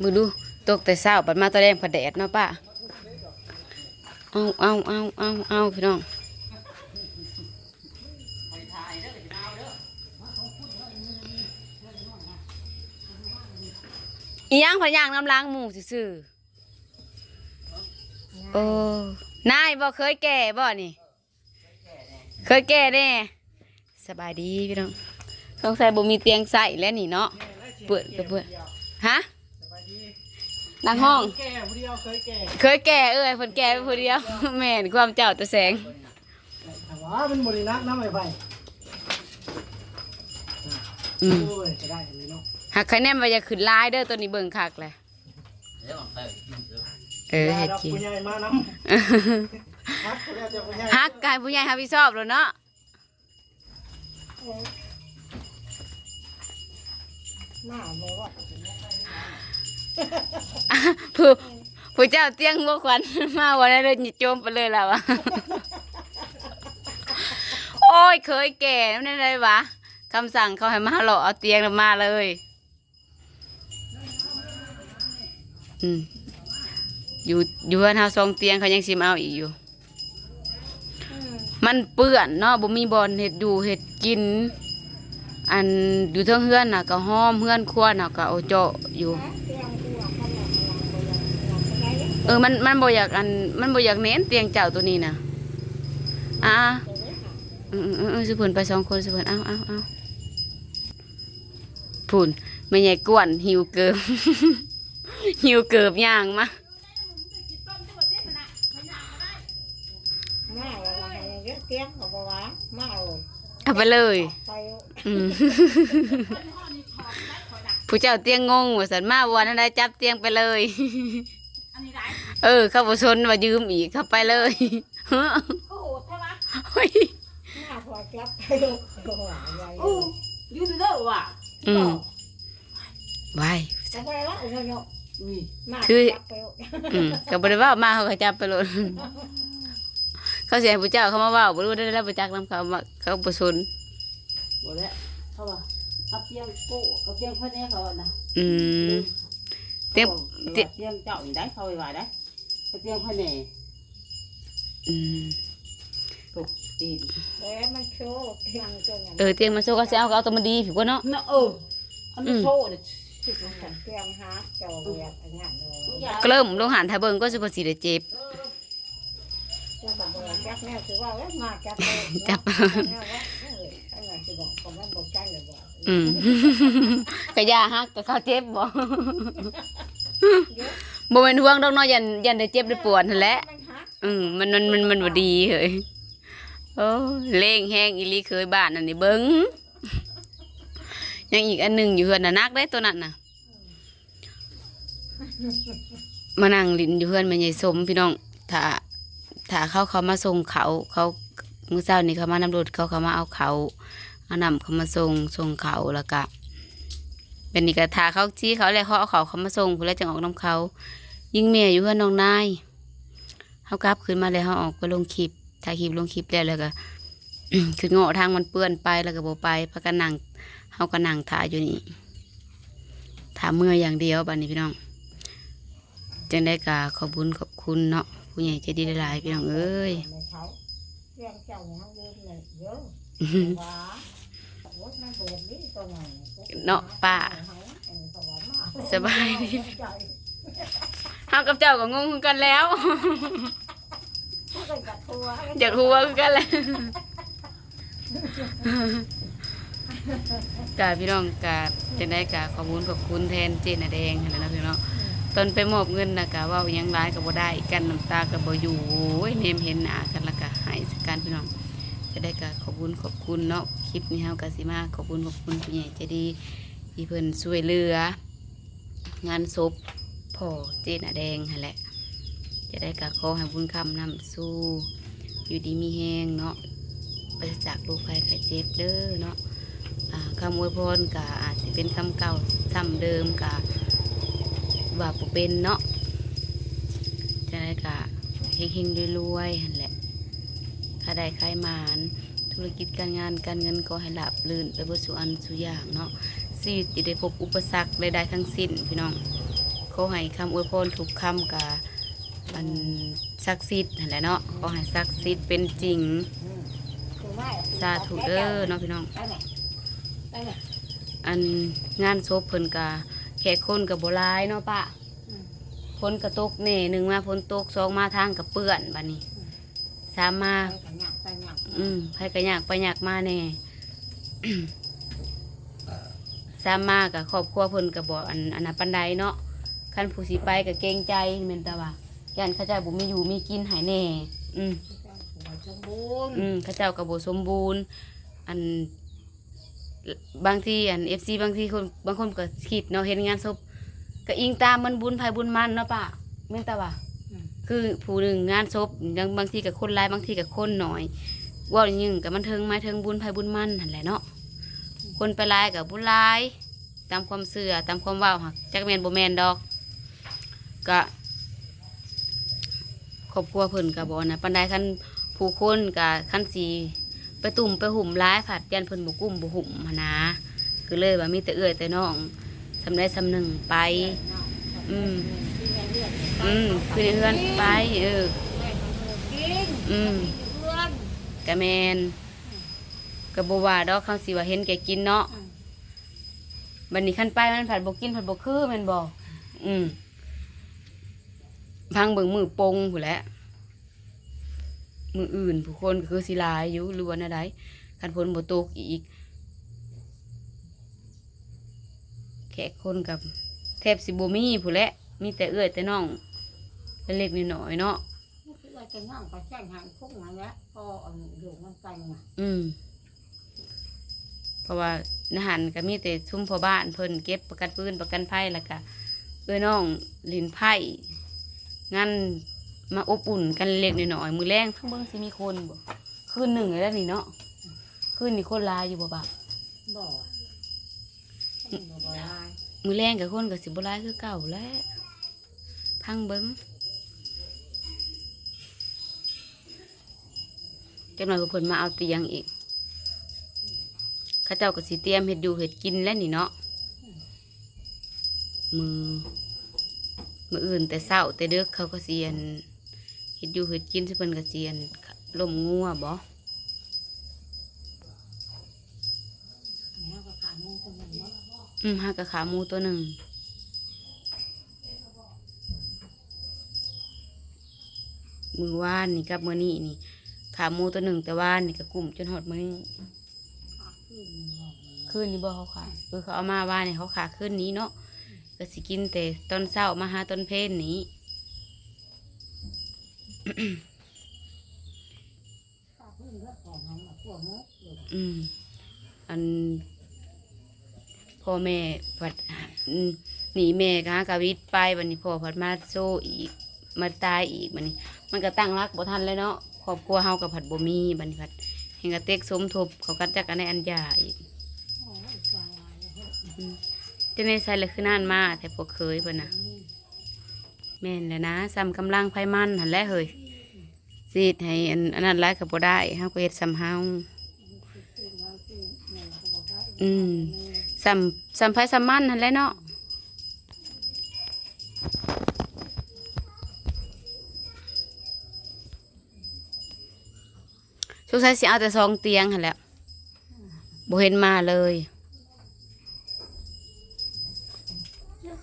มือดูตกแต่เช้าบัดมาตอนแรงผัดแดดเนาะป้าเอาเอาเอาเอาเอาพี่น้องอีหยังพะย่างน้ำล้างหมูซื่อๆโอ้นายบ่เคยแก่บ่นี่ เคยแก่แน่สบายดีพี่น้องต้องใส่บ่มีเตียงใส่แล้วนี่เนาะเปิดก็เปิดฮะสบายดี นั่งห้อง แก่ผู้เดียวเคยแก่เคยแก่เอ้ยเพิ่นแก่ไปผู้เดียว แม่นความเจ้าตะแสง แต่ว่ามันบรินักน้ำไม่ไปอืมโอ้ยจะได้เลยเนาะหักคะแนนว่าอย่าขึ้นลายเด้อตัวนี้เบิ่งคักแหละเออเฮ็ดกิน ผู้ใหญ่มาน้ำฮักผู้ใหญ่จะผู้ใหญ่ฮักกายผู้ใหญ่ฮับผิดชอบแล้วเนาะหน้าโมว่า ผู้ผู้เจ้าเตียงบ่ควันมาวันนั้นเลยโจมไปเลยแล้วอะโอ้ยเคยแก่นั่นได้วะคำสั่งเขาให้มาหล่อเอาเตียงน่ะมาเลยอืมอยู่อยู่เฮือนเฮาทรงเตียงเขายังสิมาเอาอีกอยู่ มันเปื้อนเนาะบ่มีบอลเห็ดอยู่เห็ดกิน อันอยู่เทิงเฮือนน่ะก็ห้อมเฮือนครัวน่ะก็เอาเจาะอยู่ เออมันมันบ่อยากอันมันบ่อยากเน้นเตียงเจ้าตัวนี้น่ะอ่าออเออเออสิเพิ่นไปสองคนสิเพิ่นเอาเอาเอาพูนไม่ใหญ่กวนหิวเกิบ หิวเกิบย่างมามาอะไรเยอะเตี้ยงบอกว่ามาเอาเอาไปเลย ไปอืมผู้เจ้าเตียงงงว่าสันมาวันนั้นได้จับเตียงไปเลย เออ เข้าบชนว่ายืมอีกเข้าไปเลยเฮ้อโอ้โหใช่ไหมเฮ้ยมาพอจับไปลูกตัวใหญ่อู้ยูทูบเบอร์ว่ะอืมไว้จะไปละอุ้ยเนาะอุ้ยมาคือจับไปอืมก็บริว่ามาเขาก็จับไปเลยเขาเสียผู้เจ้าเขามาเว่าบรู้ได้แล้วประจักน้ำเขามาเขาบชนหมดแล้วเขาว่าเอาเตียงโก้กับเตียงพ่อเนี่ยเขาว่านะอืมเตียงเตียงเตียงเจ้าอยู่ได้เขาไปว่าได้ เอาเตียงพ่อเนี่ยอืมถูกตีนแล้วมันโชว์เตียงตัวนั้นเออเตียงมันโซก็จะเอาก็เอาตัวมันดีผิวกว่าเนาะ น่ะเอออันนี้โชว์เนี่ยชิบลงกันเตียงหาเจ้าเบียดอันนั้นเลยก็เริ่มลงหันทาเบิงก็สิบสีได้เจ็บจะบอกว่าจับแม่คือว่าเอ้ยมาจับไปจับ แม่ว่าเอ้ยอันนั้นคือบอกผมว่าบอกใจเลยบอกอืมกะยาฮักกะเขาเจ็บบ่ บ่เป็นห่วงดอกเนาะยันยันได้เจ็บได้ปวดนั่นแหละ มันหักอืมมันมันมันมันบ่ดีเฮ้ยโอ้เล่งแห้งอีหลีเคยบ้านอันนี้เบิ่งยังอีกอันหนึงอยู่เฮือนน่ะนักได้ตัวนั้นน่ะ มานั่งลิ้นอยู่เฮือนแม่ใหญ่สมพี่น้องถ้าถ้าเขาเขามาส่งเขาเขามื้อเช้านี้เขามานำรถเขาเขามาเอาเขาเอานำเขามาส่งส่งเขาแล้วก็ เป็นนี่ก็ถ้าเขาจี้เขาแล้วเขาเอาเขาเขามาส่งพุ่นแล้วจึงออกนํเขา ยิงเมียอยู่เฮือนน้องนายเขากลับขึ้นมาแล้วเขาออกไปลงคลิปถ่ายคลิปลงคลิปแล้วแล้วก็คือเงาะทางมันเปื้อนไปแล้วก็บ่ไปเพราะก็นั่งเขาก็นั่งถ่ายอยู่นี่ถ่ายเมื่ออย่างเดียวบัดนี้พี่น้องจังได้กาขอบคุญขอบคุณเนาะผู้ใหญ่ใจดีหลายๆพี่น้องเอ้ยในเขาเตียงเจ้าเนี่ยเขาเดินเลยเยอะว้าโอ๊ยมันเบิดนี่ตัวไหน เนาะป้าสบายดีเฮากับเจ้าก็งงคือกันแล้วเขาก็จะทัวร์อยากหัวคือกันแหล้วกาพี่น้องกาจังได้กาขอบคุญขอบคุณแทนเจนแดงนะนะพี่น้องตอนไปมอบเงินนะกะเว่ายังร้ายก็บ่ได้กันน้ำตาก็บ่อยู่เนมเห็นหนากันละก็หายสักการพี่น้อง จะได้กะขอบคุณขอบคุณเนาะคลิปนี้เฮากะสิมาขอบคุณขอบคุณผู้ใหญ่ใจดีที่เพิ่นช่วยเหลือ งานศพพ่อเจนอาแดงหั่นแหละ จะได้กะขอให้บุญคำนำสู้ อยู่ดีมีแหงเนาะไปจากโรคภัยไข้เจ็บเด้อเนาะคำอวยพรกะอาจสิเป็นคำเก่าซ้ำเดิมกะว่าบ่เป็นเนาะจะได้กะเฮงๆรวยๆ หั่นแหละค้าได้ขายหมาน ธุรกิจการงานการเงินก็ให้หลับลื่นไปเบิดสุอันสุอย่างเนาะชีวิตจะได้พบอุปสรรคใดๆทั้งสิ้นพี่น้องขอให้คำอวยพรทุกคำกับมันศักดิ์สิทธิ์นั่นแหละเนาะขอให้ศักดิ์สิทธิ์เป็นจริงคือไม่สาธุเด้อเนาะพี่น้องได้ไหมได้ไหมอันงานศพเพิ่นกะแขกคนกับโบหลายเนาะปะอืมฝนกระตกแน่หนึ่งมาฝนตกสองมาทางกับเปื้อนบัดนี้ สามมาไปกันหยักไปหยักอืมไปกระยากไปยากมาแน่ สามมากับครอบครัวเพิ่นกับบ่อันอันนั้นปันไดเนาะคันผู้สิไปกับเกรงใจแม่นตาว่าย่านเขาเจ้าบ่มีอยู่มีกินใหายแน่ อืมสมบูรณ์อืมเขาเจ้าก็บ่สมบูรณ์ อันบางทีอัน FC บางทีคนบางคนก็คิดเนาะเห็นงานศพก็อิงตามมันบุญภัยบุญมันเนาะป้าแม่นตาว่า คือผู้หนึ่งงานศพยังบางทีกับคนหลายบางทีกับคนหน่อยว่าอย่างนึงกับมันเทิงไม้เทิงบุญภัยบุญมันนั่นแหละเนาะคนไปหลายกับบุญหลาย ตามความเสื่อตามความว่าหักจักแมนบ่แมนดอกก็ครอบครัวเพิ่นกับบอนะปันไดคันผู้คนกับคันสีไปตุ่มไปหุ่มร้ายผัดยันเพิ่นบ่กุ้มบ่หุ่มนะคือเลยว่ามีแต่เอื้อยแต่น้องสำได้สำหนึ่งไป อืม อืมคือเพื่อนไปเอออืมเพื่อนกะแมนกะบว่าดอกเขาสิว่าเห็นแกกินเนาะบัดนี้ขั้นไปมันผัดบกินผัดบคือมันบอกอืมพังเบิ่งมือปงผู้แล้วมืออื่นผู้คนก็คือสิลายอยู่หรือว่าอะไรคันพ้นบ่ตกอีก แขกคนกับแทบสิบ่มีผู้และมีแต่เอื้อยแต่น้อง เล็กๆน้อยๆเนาะคือว่าจะนั่งก็แจ้งหางคุ้งมาแล้วพอเอาอยู่มันไปไงอืมเพราะว่าอาหารก็มีแต่ชุ่มพอบ้านเพิ่นเก็บประกันปืนประกันภัยแล้วก็เอ้ยน้องลินไผ่งั้นมาอบอุ่นกันเล็กหน่อยๆมือแรงทั้งเบิ้งสิมีคนบ่คืนหนึ่งแล้วนี่เนาะคืนนี่คนหลายอยู่บ่ปะบ่บ่บ่ได้มือแรงกับคนกับสิบ่หลายคือเก่าแหล้วพังเบิ้ง จังหน่อยเพิ่นมาเอาเตียงอีกข้าเจ้าก็สิเตรียมเห็ดอยู่เห็ดกินแล้วนี่เนาะมือมืออื่นแต่เศร้าแต่เด็กเขาก็เสียนเห็ดอยู่เห็ดกินสิเพิ่นก็เสียนลมงัวบ่แล้วก็ขามุ้งคนนั้นเนาะอืมหากะขาหมูตัวหนึ่งมือว่านนี่กับมือนี่นี่ ขาหมูตัวหนึ่งแต่ว่านนี่ก็กลุ่มจนหอดมือนี้ขาขึ้นบ่คืนนี้บ่เขาขาเออเขาเอามาว่านนี่เขาขาขึ้นนี้เนาะก็สิกินแต่ตอนเช้ามาหาตอนเพลนนี้ขาขึ้นแล้วก่อนนั้นพวกมุกอยู่อืมอันพ่อแม่ผัดอืมหนีแม่กะกะวิทย์ไปวันนี้พ่อผัดมาโซอีกมาตายอีกวันนี้ มันก็ตั้งรักบ่ทันเลยเนาะค รอบครัวเฮากับผัดบ่มีบัดนี้ผัดเฮงกะเต็กสมทบเขากันจักกันในอันยาอีกโอ้ยตายแล้วอืมจะในใส่เลยคือนานมาแต่พวกเคยเพิ่นน่ะแม่นแหล้วนะซ้ำกำลังไผมันหั่นแหละเฮ้ยสิเฮ็ดให้อันอันนั้นหลายก็บ่ได้เฮาก็เฮ็ดซ้ำเฮาอืมสัมสัมภาษมันนั่นแหละเนาะ สงสัยสิเอาแต่สองเตียงหั่นแหละบ่เห็นมาเลย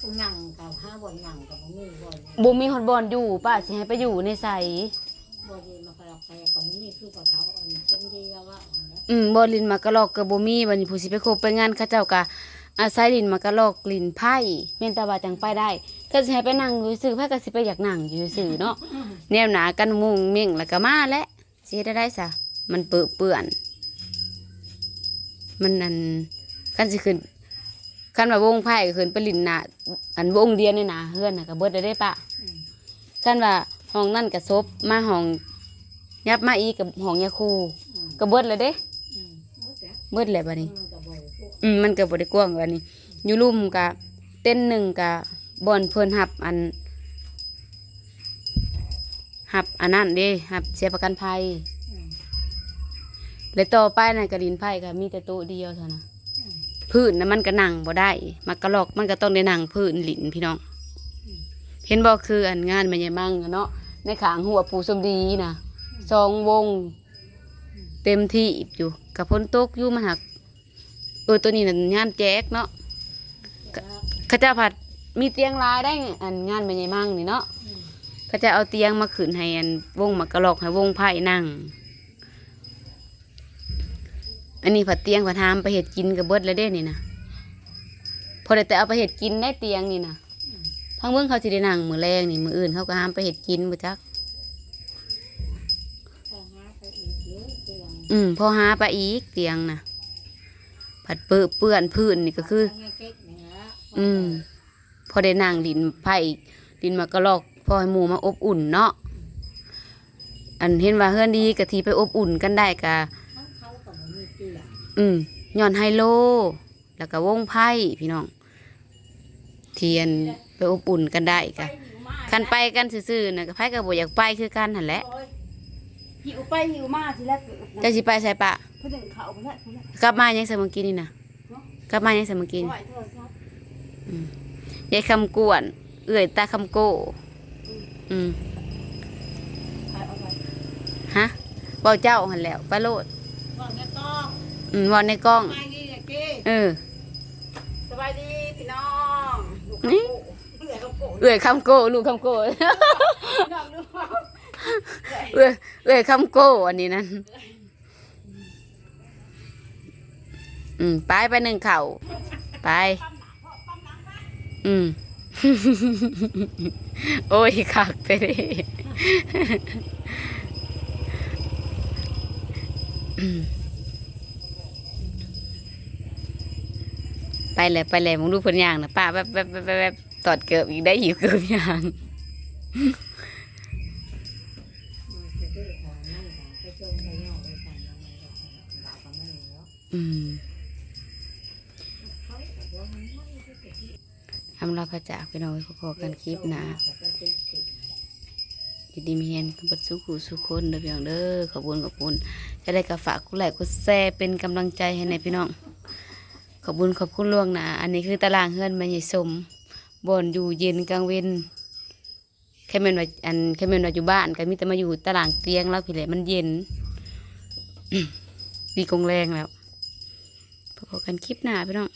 กูนั่งกับห้าบนนั่งกับมึงนี่บนบ่มีฮอดบอนอยู่ป้าสิให้ไปอยู่ในใสบนดีมาพลักไปกับมึงนี่คือกับเขาอันคนเดียวว่าอันนี้อืมบ่ลินมากระลอกก็บ่มีบัดนี้ผู้สิไปคบไปงานเขาเจ้าก็อาศัยลินมากระลอกลินไผ่แม่นแต่ว่าจังไปได้ถ้าสิให้ไปนั่งอยู่ซื่อไผก็สิไปอยากนั่งอยู่ซื่อเนาะแนวหนากันมุงเม่งแล้วก็มาแล้วสิเฮ็ดได้ได้ซะ มันเปื้อเปื้อน มันอันคันสิขึ้นคันว่าวงไพ่ก็ขึ้นไปลินนาอันวงเดียวนี่นะเฮือนน่ะก็เบิดได้ได้ปะคันว่าห้องนั่นก็ซบมาห้องยับมาอีกกับห้องยาคูก็เบิดเลยเด้อืมมุดแต่เบิดเลยบัดนี้อืมมันก็บ่ได้กว้างบัดนี้อยู่ลุ่มกะเต้นหนึ่งกะบอนเพิ่นหับอันหับอันนั้นเด้หับเสียประกันภัย แล้วต่อไปนั่นกระดินไผ่ก็มีแต่โต๊ะเดียวเท่านั้นพื้นน่ะมันก็นั่งบ่ได้ มักกะลอกมันก็ต้องได้นั่งพื้นหลินพี่น้อง เห็นบอกคืออันงานมันใหญ่มั่งเนาะในขางหัวปูสมดีนะสองวง เต็มที่อยู่กับพ้นตกยู่มันหัก เออตัวนี้น่ะงานแจ๊กเนาะเขาเจะผัดมีเตียงรายได้อันงานมันใหญ่มั่งนี่เนาะเขาจะเอาเตียงมาขืนให้อันวงมากระหลอกให้วงไผ่นั่ง อันนี้ผัดเตียงผัดทามไปเห็ดกินกับเบิดแล้วเด้นี่นะพอได้แต่เอาไปเห็ดกินได้เตียงนี่นะพังเบิ่งเขาสิได้นั่งมือแรงนี่มืออื่นเขาก็ห้ามไปเห็ดกินบ่จักพอหาไปอีกเยอะเตียงอืมพอหาไปอีกเตียงนะผัดเปื้อเปื้อนพื้นนี่ก็คือเาเก๊กนี่ละอืมพอได้นั่งดินไผ่ดินมากระลอกพอให้หมูมาอบอุ่นเนาะอันเห็นว่าเฮือนดีกะทีไปอบอุ่นกันได้กะ อืมย้อนไฮโล แล้วก็วงไพ่พี่น้อง เทียนไปอบอุ่นกันได้กะคันไปกันซื่อๆนะก็ไพ่ก็บ่อยากไปคือกันหั่นแหละหิวไปหิวมาทีแรกเกิดนะเจะสิไปใส่ปะเพื่อนเขาไปแล้วไปแล้วกลับมายังใส่เมื่อกี้นี่นะกลับมายังใส่เมื่อกี้ไหนี่วโทรศัพท์ยายคำกวน เอื่อยตาคำโก้อืมไปเอาไปฮะเว้าเจ้าหันแหล้วไปโลดก่ อนจะต้องอืมเว่าในกล้อง ไม่นี่เก๊เออ สบายดีพี่น้องลูกนี่เพื่อนเขาโกรธเอื่อยคำโก้ลูกคำโก้ พี่น้องดูเขาเอื่อยเอื่อยคำโก้อันนี้นั่นอืม ไปไปหนึ่งเข่าไป อืม โอ้ยคักไปเลยอืม ไปเลยไปเลยมึงดูเพิ่นย่างนะป้าแบบแบบแบบแบบแบบตอดเกือบอีกได้หิวเกือบย่างมันจะได้ทางนั่นทางไปจมไปย่อไปทางนั้นหลับกันไม่เหลืออืมเขาบอกว่ามันไม่ได้เกิดทำเราพระจากไปน้องไว้พอๆกันคลิปหนะจะติดติดยินดีมีเห็นกันเบัดสุขุสุขคนเด้อพี่น้องเด้อขอบคุณขอบคุณจะได้กับฝากกุไลค์กุแซ่เป็นกำลังใจให้ในพี่น้อง ขอบคุณขอบคุณล่วงหน้าอันนี้คือตารางเฮือนมาใหญ่สมบ่อนอยู่เย็นกลางเวนแค่แม่นว่าอันแค่แม่นว่าอยู่บ้านก็มีแต่มาอยู่ตารางเตียงแล้วพี่แหละมันเย็นดีกงแรงแล้วพบกันคลิปหน้าพี่น้อง